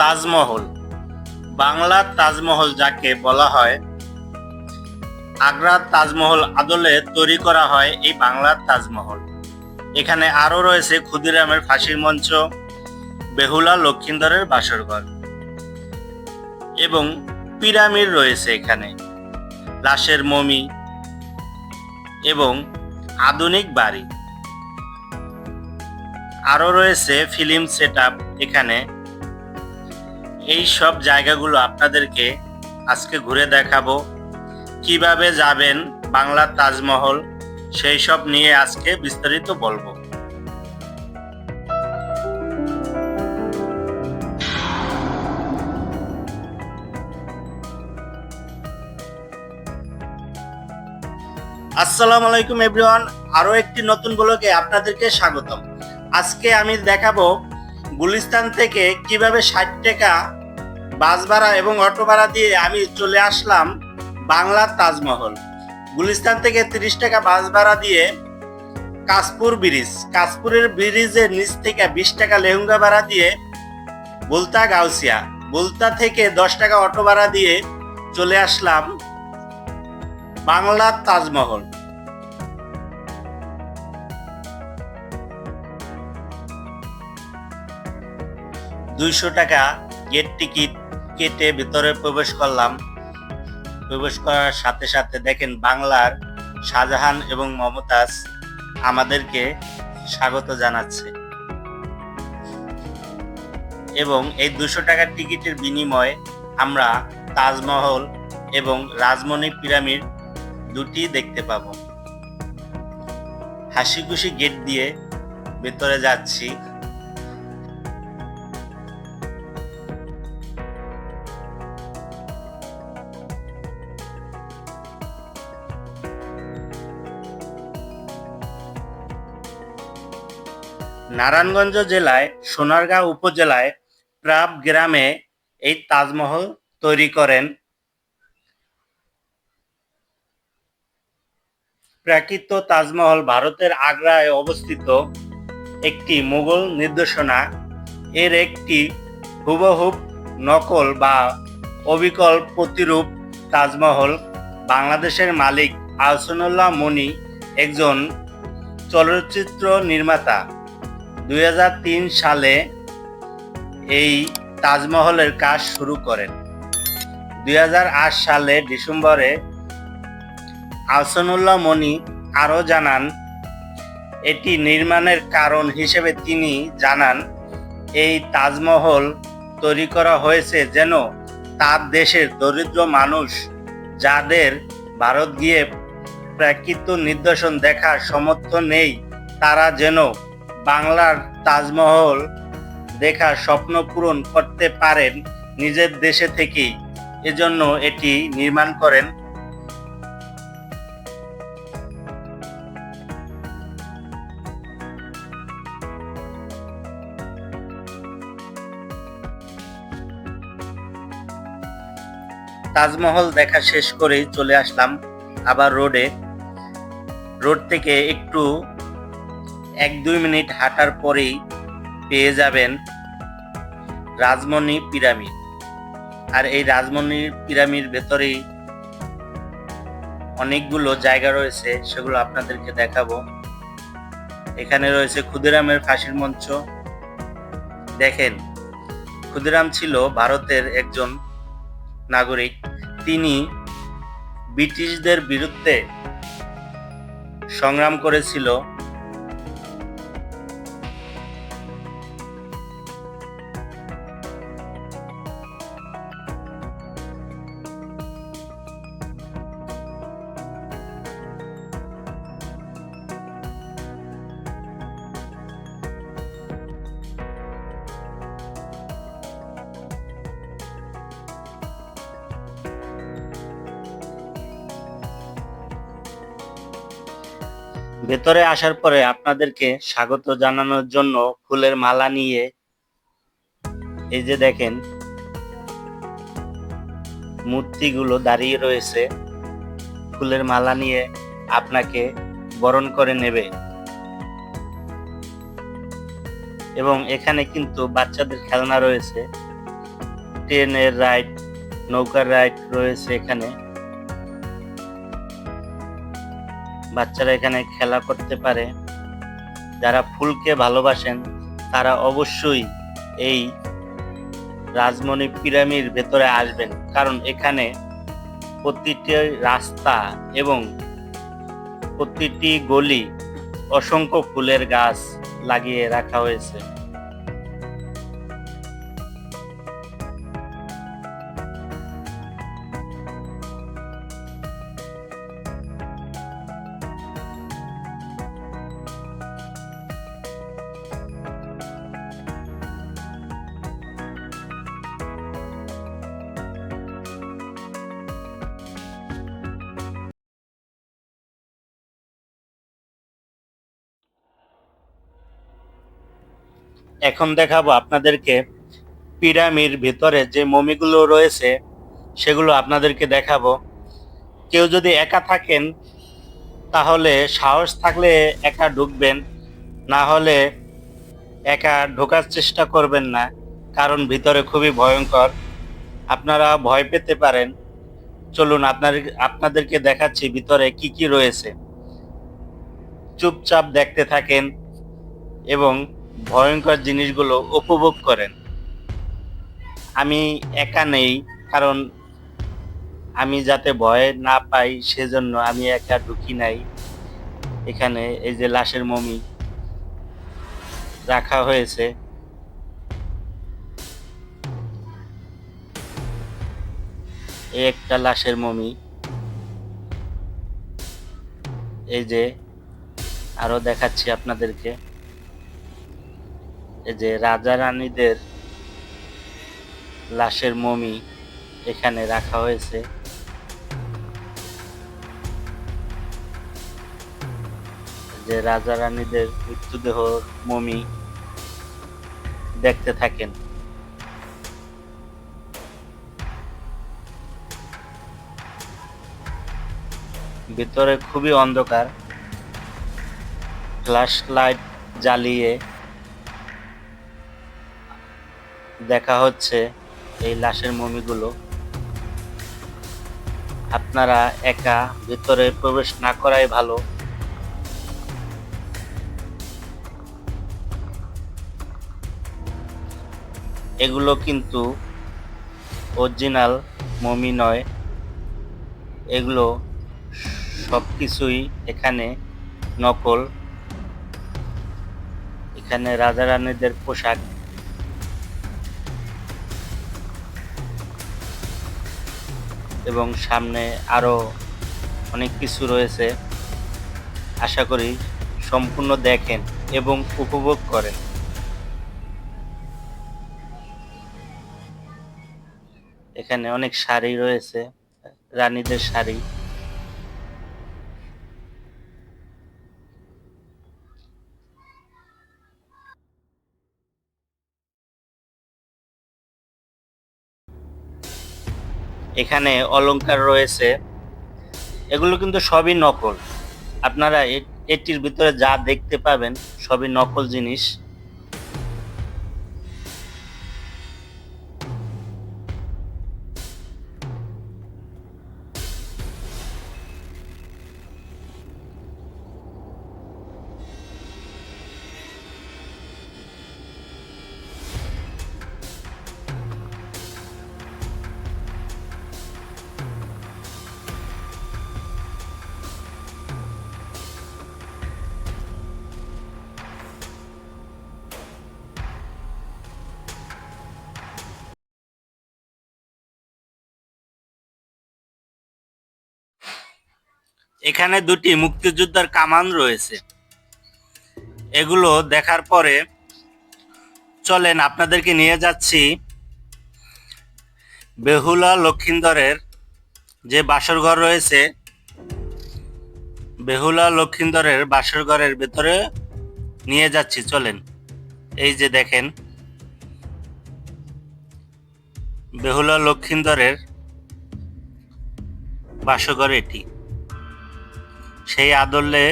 তাজমহল। বাংলার তাজমহল যাকে বলা হয় আগ্রার তাজমহল আদলে তৈরি করা হয় এই বাংলার তাজমহল। এখানে আরও রয়েছে ক্ষুদিরামের ফাঁসির মঞ্চ, বেহুলা লক্ষিন্দরের বাসরঘর এবং পিরামিড রয়েছে এখানে। লাশের মমি এবং আধুনিক বাড়ি। আরও রয়েছে ফিল্ম সেট এখানে এই সব জায়গাগুলো আপনাদেরকে আজকে ঘুরে দেখাবো। কীভাবে যাবেন বাংলার তাজমহল, সেই সব নিয়ে আজকে বিস্তারিত বলব। আসসালামু আলাইকুম এভরিওয়ান আরও একটি নতুন ব্লগে আপনাদেরকে স্বাগতম। আজকে আমি দেখাবো গুলিস্তান থেকে কীভাবে ষাট টাকা বাস ভাড়া এবং অটো ভাড়া দিয়ে আমি চলে আসলাম বাংলার তাজমহল। গুলিস্তান থেকে তিরিশ টাকা বাস ভাড়া দিয়ে কাশপুর ব্রিজ। কাশপুরের ব্রিজের নিচ থেকে বিশ টাকা লেহুঙ্গা ভাড়া দিয়ে বুলতা গাউসিয়া। বুলতা থেকে দশ টাকা অটো ভাড়া দিয়ে চলে আসলাম বাংলার তাজমহল। দুইশো টাকা গেট টিকিট কেটে ভিতরে প্রবেশ করলাম। প্রবেশ করার সাথে সাথে দেখেন বাংলার শাহজাহান এবং মমতাজ আমাদেরকে স্বাগত জানাচ্ছে। এবং এই দুশো টাকার টিকিটের বিনিময়ে আমরা তাজমহল এবং রাজমণি পিরামিড দুটি দেখতে পাব। হাসি খুশি গেট দিয়ে ভেতরে যাচ্ছি। নারায়ণগঞ্জ জেলায়, সোনারগাঁও উপজেলায় প্রাব গ্রামে এই তাজমহল তৈরি করেন। প্রাকৃত তাজমহল ভারতের আগ্রায় অবস্থিত একটি মুঘল নির্দেশনা এর একটি হুবহুব নকল বা অবিকল প্রতিরূপ তাজমহল বাংলাদেশের মালিক আহসানুল্লাহ মনি একজন চলচ্চিত্র নির্মাতা। দুই হাজার তিন সালে এই তাজমহলের কাজ শুরু করেন। দুই হাজার আট সালে ডিসেম্বরে আহসানুল্লাহ মনি আরও জানান, এটি নির্মাণের কারণ হিসেবে তিনি জানান, এই তাজমহল তৈরি করা হয়েছে যেন তার দেশের দরিদ্র মানুষ যাদের ভারত গিয়ে প্রাকৃত নিদর্শন দেখার সমর্থ নেই, তারা যেন বাংলার তাজমহল দেখার স্বপ্ন পূরণ করতে পারেন নিজের দেশে থেকেই। এজন্য এটি নির্মাণ করেন। তাজমহল দেখা শেষ করেই চলে আসলাম আবার রোডে। রোড থেকে একটু এক দুই মিনিট হাঁটার পরেই পেয়ে যাবেন রাজমণি পিরামিড। আর এই রাজমণি পিরামিড ভেতরেই অনেকগুলো জায়গা রয়েছে, সেগুলো আপনাদেরকে দেখাবো। এখানে রয়েছে ক্ষুদিরামের ফাঁসির মঞ্চ। দেখেন, ক্ষুদিরাম ছিল ভারতের একজন নাগরিক। তিনি ব্রিটিশদের বিরুদ্ধে সংগ্রাম করেছিল। ভেতরে আসার পরে আপনাদেরকে স্বাগত জানানোর জন্য ফুলের মালা নিয়ে এই যে দেখেন, মূর্তিগুলো দাঁড়িয়ে রয়েছে। ফুলের মালা নিয়ে আপনাকে বরণ করে নেবে। এবং এখানে কিন্তু বাচ্চাদের খেলনা রয়েছে। ট্রেনের রাইড, নৌকার রাইড রয়েছে এখানে। বাচ্চারা এখানে খেলা করতে পারে। যারা ফুলকে ভালোবাসেন, তারা অবশ্যই এই রাজমণি পিরামিড ভেতরে আসবেন। কারণ এখানে প্রতিটি রাস্তা এবং প্রতিটি গলি অসংখ্য ফুলের গাছ লাগিয়ে রাখা হয়েছে। এখন দেখাবো আপনাদেরকে পিরামিড ভিতরে যে মমিগুলো রয়েছে, সেগুলো আপনাদেরকে দেখাবো। কেউ যদি একা থাকেন, তাহলে সাহস থাকলে একা ঢুকবেন, না হলে একা ঢোকার চেষ্টা করবেন না, কারণ ভিতরে খুবই ভয়ঙ্কর। আপনারা ভয় পেতে পারেন। চলুন, আপনার, আপনাদেরকে দেখাচ্ছি ভিতরে কি কি রয়েছে। চুপচাপ দেখতে থাকেন এবং ভয়ঙ্কর জিনিসগুলো উপভোগ করেন। আমি একা নেই, কারণ আমি যাতে ভয় না পাই সেজন্য আমি একা ঢুকি নাই। এখানে এই যে লাশের মমি রাখা হয়েছে। এই একটা লাশের মমি। এই যে আরও দেখাচ্ছি আপনাদেরকে। যে রাজা রানীদের লাশের মমি এখানে রাখা হয়েছে। যে রাজা রানীদের মৃত্যুদেহ মমি দেখতে থাকেন। ভিতরে খুবই অন্ধকার। ফ্ল্যাশ লাইট জ্বালিয়ে দেখা হচ্ছে এই লাশের মমিগুলো। আপনারা একা ভিতরে প্রবেশ না করাই ভালো। এগুলো কিন্তু অরিজিনাল মমি নয়। এগুলো সব কিছুই এখানে নকল। এখানে রাজা রানীদের পোশাক এবং সামনে আরও অনেক কিছু রয়েছে। আশা করি সম্পূর্ণ দেখেন এবং উপভোগ করেন। এখানে অনেক শাড়ি রয়েছে, রানীদের শাড়ি। এখানে অলংকার রয়েছে। এগুলো কিন্তু সবই নকল। আপনারা এটির ভিতরে যা দেখতে পাবেন সবই নকল জিনিস। এখানে দুটি মুক্তিযোদ্ধার কামান রয়েছে। এগুলো দেখার পরে চলেন আপনাদেরকে নিয়ে যাচ্ছি বেহুলা লক্ষিন্দরের যে বাসরঘর রয়েছে, বেহুলা লক্ষিন্দরের বাসরঘরের ভেতরে নিয়ে যাচ্ছি। চলেন, এই যে দেখেন, বেহুলা লক্ষিন্দরের বাসঘর এটি। সেই আদলে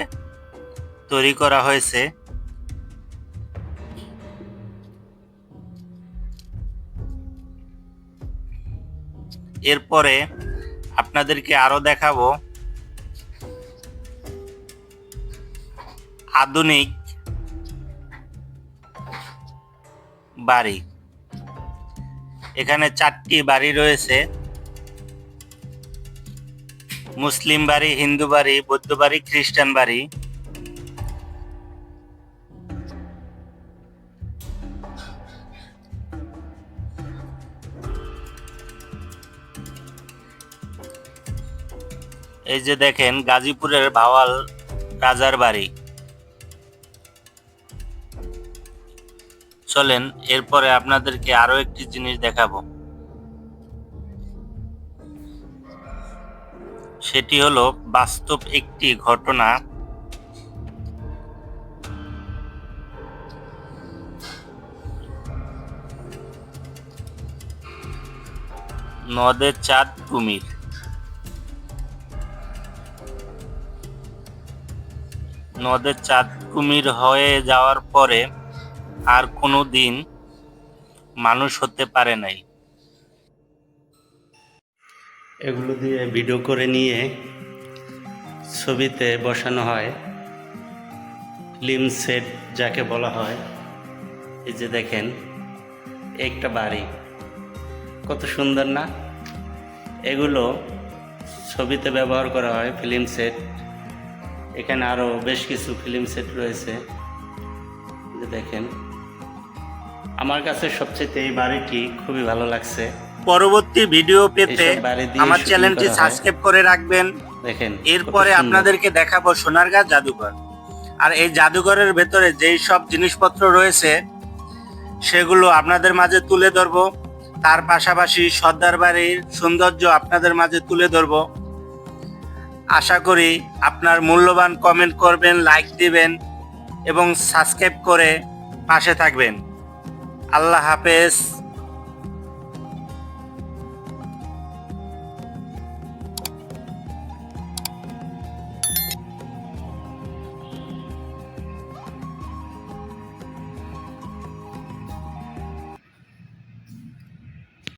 তৈরি করা হয়েছে। এরপরে আপনাদেরকে আরও দেখাবো আধুনিক বাড়ি। এখানে চারটি বাড়ি রয়েছে। মুসলিম বাড়ি, হিন্দু বাড়ি, বৌদ্ধ বাড়ি, খ্রিস্টান বাড়ি। এই যে দেখেন, গাজীপুরের ভাওয়াল রাজার বাড়ি। চলেন, এরপরে আপনাদেরকে আরও একটি জিনিস দেখাবো। সেটি হলো বাস্তব একটি ঘটনা। নদের চাঁদ কুমির। নদের চাঁদ কুমির হয়ে যাওয়ার পরে আর কোনো দিন মানুষ হতে পারে নাই। এগুলো দিয়ে ভিডিও করে নিয়ে ছবিতে বসানো হয়। ফিল্ম সেট যাকে বলা হয়। এই যে দেখেন, একটা বাড়ি। কত সুন্দর না? এগুলো ছবিতে ব্যবহার করা হয় ফিল্ম সেট। এখানে আরও বেশ কিছু ফিল্ম সেট রয়েছে। দেখেন, আমার কাছে সবচেয়ে এই বাড়িটি খুবই ভালো লাগছে। পরবর্তী ভিডিও পেতে আমার চ্যানেলটি সাবস্ক্রাইব করে রাখবেন। দেখেন এরপরে আপনাদেরকে দেখাবো সোনারগাঁ জাদুঘর। আর এই জাদুঘরের ভেতরে যেই সব জিনিসপত্র রয়েছে সেগুলো আপনাদের মাঝে তুলে ধরবো। তার পাশাপাশি সর্দার বাড়ির সৌন্দর্য আপনাদের মাঝে তুলে ধরবো। আশা করি আপনার মূল্যবান কমেন্ট করবেন লাইক দিবেন এবং সাবস্ক্রাইব করে পাশে থাকবেন। আল্লাহ হাফেজ।